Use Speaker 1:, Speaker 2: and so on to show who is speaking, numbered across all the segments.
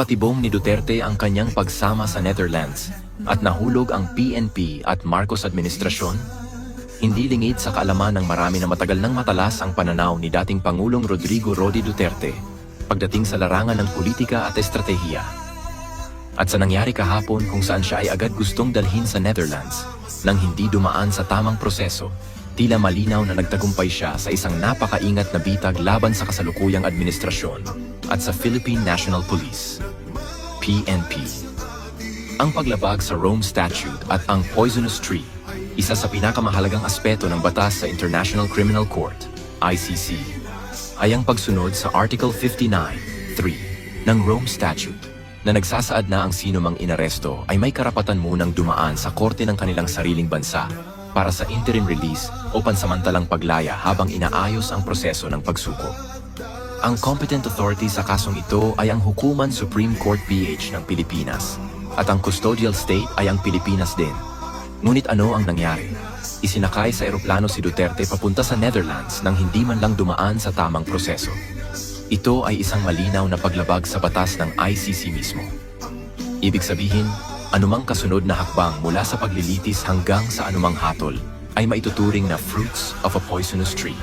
Speaker 1: Napatibong ni Duterte ang kanyang pagsama sa Netherlands at nahulog ang PNP at Marcos administrasyon? Hindi lingid sa kaalaman ng marami na matagal nang matalas ang pananaw ni dating Pangulong Rodrigo Rodi Duterte pagdating sa larangan ng politika at estratehiya. At sa nangyari kahapon kung saan siya ay agad gustong dalhin sa Netherlands nang hindi dumaan sa tamang proseso, tila malinaw na nagtagumpay siya sa isang napakaingat na bitag laban sa kasalukuyang administrasyon at sa Philippine National Police, PNP. Ang paglabag sa Rome Statute at ang Poisonous Tree, isa sa pinakamahalagang aspeto ng batas sa International Criminal Court, ICC, ay ang pagsunod sa Article 59.3 ng Rome Statute na nagsasaad na ang sino mang inaresto ay may karapatan munang dumaan sa korte ng kanilang sariling bansa para sa interim release o pansamantalang paglaya habang inaayos ang proseso ng pagsuko. Ang competent authority sa kasong ito ay ang Hukuman Supreme Court PH ng Pilipinas at ang custodial state ay ang Pilipinas din. Ngunit ano ang nangyari? Isinakay sa eroplano si Duterte papunta sa Netherlands nang hindi man lang dumaan sa tamang proseso. Ito ay isang malinaw na paglabag sa batas ng ICC mismo. Ibig sabihin, anumang kasunod na hakbang mula sa paglilitis hanggang sa anumang hatol ay maituturing na fruits of a poisonous tree.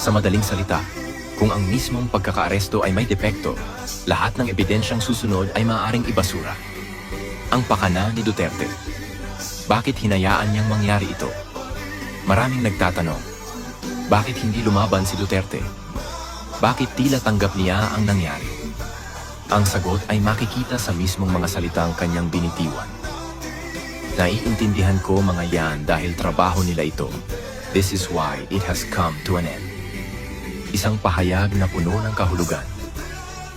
Speaker 1: Sa madaling salita, kung ang mismong pagkakaaresto ay may depekto, lahat ng ebidensyang susunod ay maaaring ibasura. Ang pakana ni Duterte. Bakit hinayaan niyang mangyari ito? Maraming nagtatanong, bakit hindi lumaban si Duterte? Bakit tila tanggap niya ang nangyari? Ang sagot ay makikita sa mismong mga salitang kanyang binitiwan. Naiintindihan ko mga yan dahil trabaho nila ito. This is why it has come to an end. Isang pahayag na puno ng kahulugan.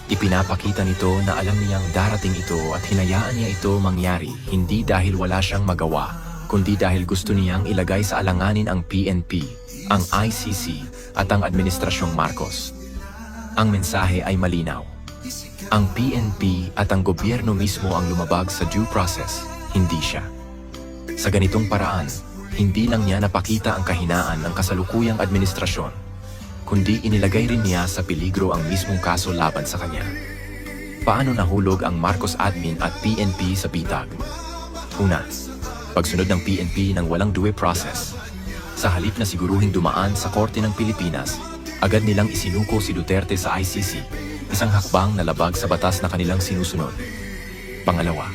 Speaker 1: Ipinapakita nito na alam niyang darating ito at hinayaan niya ito mangyari hindi dahil wala siyang magawa, kundi dahil gusto niyang ilagay sa alanganin ang PNP, ang ICC at ang Administrasyong Marcos. Ang mensahe ay malinaw. Ang PNP at ang gobyerno mismo ang lumabag sa due process, hindi siya. Sa ganitong paraan, hindi lang niya napakita ang kahinaan ng kasalukuyang administrasyon, kundi inilagay rin niya sa peligro ang mismong kaso laban sa kanya. Paano nahulog ang Marcos admin at PNP sa bitag? Una, pagsunod ng PNP ng walang due process. Sa halip na siguruhing dumaan sa korte ng Pilipinas, agad nilang isinuko si Duterte sa ICC, isang hakbang na labag sa batas na kanilang sinusunod. Pangalawa,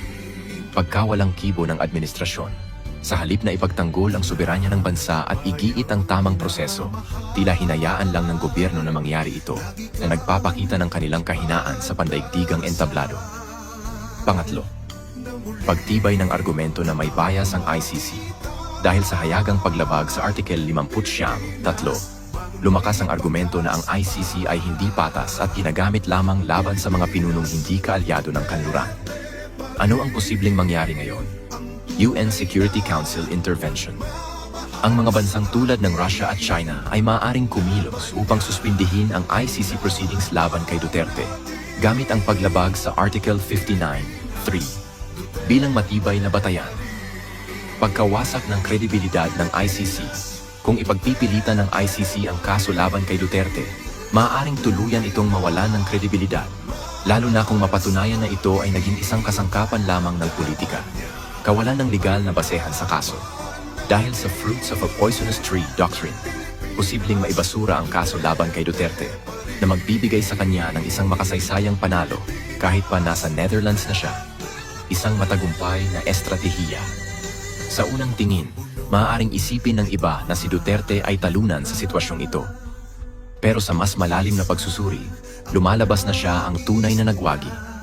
Speaker 1: pagkawalang kibo ng administrasyon. Sa halip na ipagtanggol ang soberanya ng bansa at igiit ang tamang proseso, tila hinayaan lang ng gobyerno na mangyari ito na nagpapakita ng kanilang kahinaan sa pandaigdigang entablado. Pangatlo, pagtibay ng argumento na may bias ang ICC. Dahil sa hayagang paglabag sa Article 50 tatlo, lumakas ang argumento na ang ICC ay hindi patas at ginagamit lamang laban sa mga pinunong hindi kaalyado ng kanluran. Ano ang posibleng mangyari ngayon? UN Security Council Intervention. Ang mga bansang tulad ng Russia at China ay maaaring kumilos upang suspindihin ang ICC proceedings laban kay Duterte gamit ang paglabag sa Article 59.3 bilang matibay na batayan. Pagkawasak ng kredibilidad ng ICC, kung ipagpipilitan ng ICC ang kaso laban kay Duterte, maaaring tuluyan itong mawalan ng kredibilidad, lalo na kung mapatunayan na ito ay naging isang kasangkapan lamang ng politika kawalan ng legal na basehan sa kaso. Dahil sa fruits of a poisonous tree doctrine, posibleng maibasura ang kaso laban kay Duterte na magbibigay sa kanya ng isang makasaysayang panalo kahit pa nasa Netherlands na siya. Isang matagumpay na estratehiya. Sa unang tingin, maaaring isipin ng iba na si Duterte ay talunan sa sitwasyong ito. Pero sa mas malalim na pagsusuri, lumalabas na siya ang tunay na nagwagi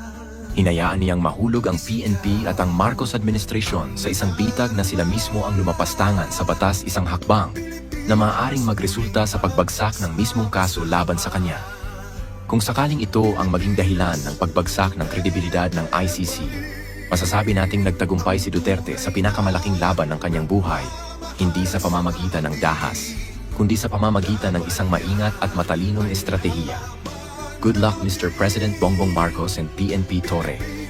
Speaker 1: Hinayaan niyang mahulog ang PNP at ang Marcos administration sa isang bitag na sila mismo ang lumapastangan sa batas isang hakbang na maaaring magresulta sa pagbagsak ng mismong kaso laban sa kanya. Kung sakaling ito ang maging dahilan ng pagbagsak ng kredibilidad ng ICC, masasabi nating nagtagumpay si Duterte sa pinakamalaking laban ng kanyang buhay, hindi sa pamamagitan ng dahas, kundi sa pamamagitan ng isang maingat at matalinong estratehiya. Good luck Mr. President Bongbong Marcos and PNP Torre.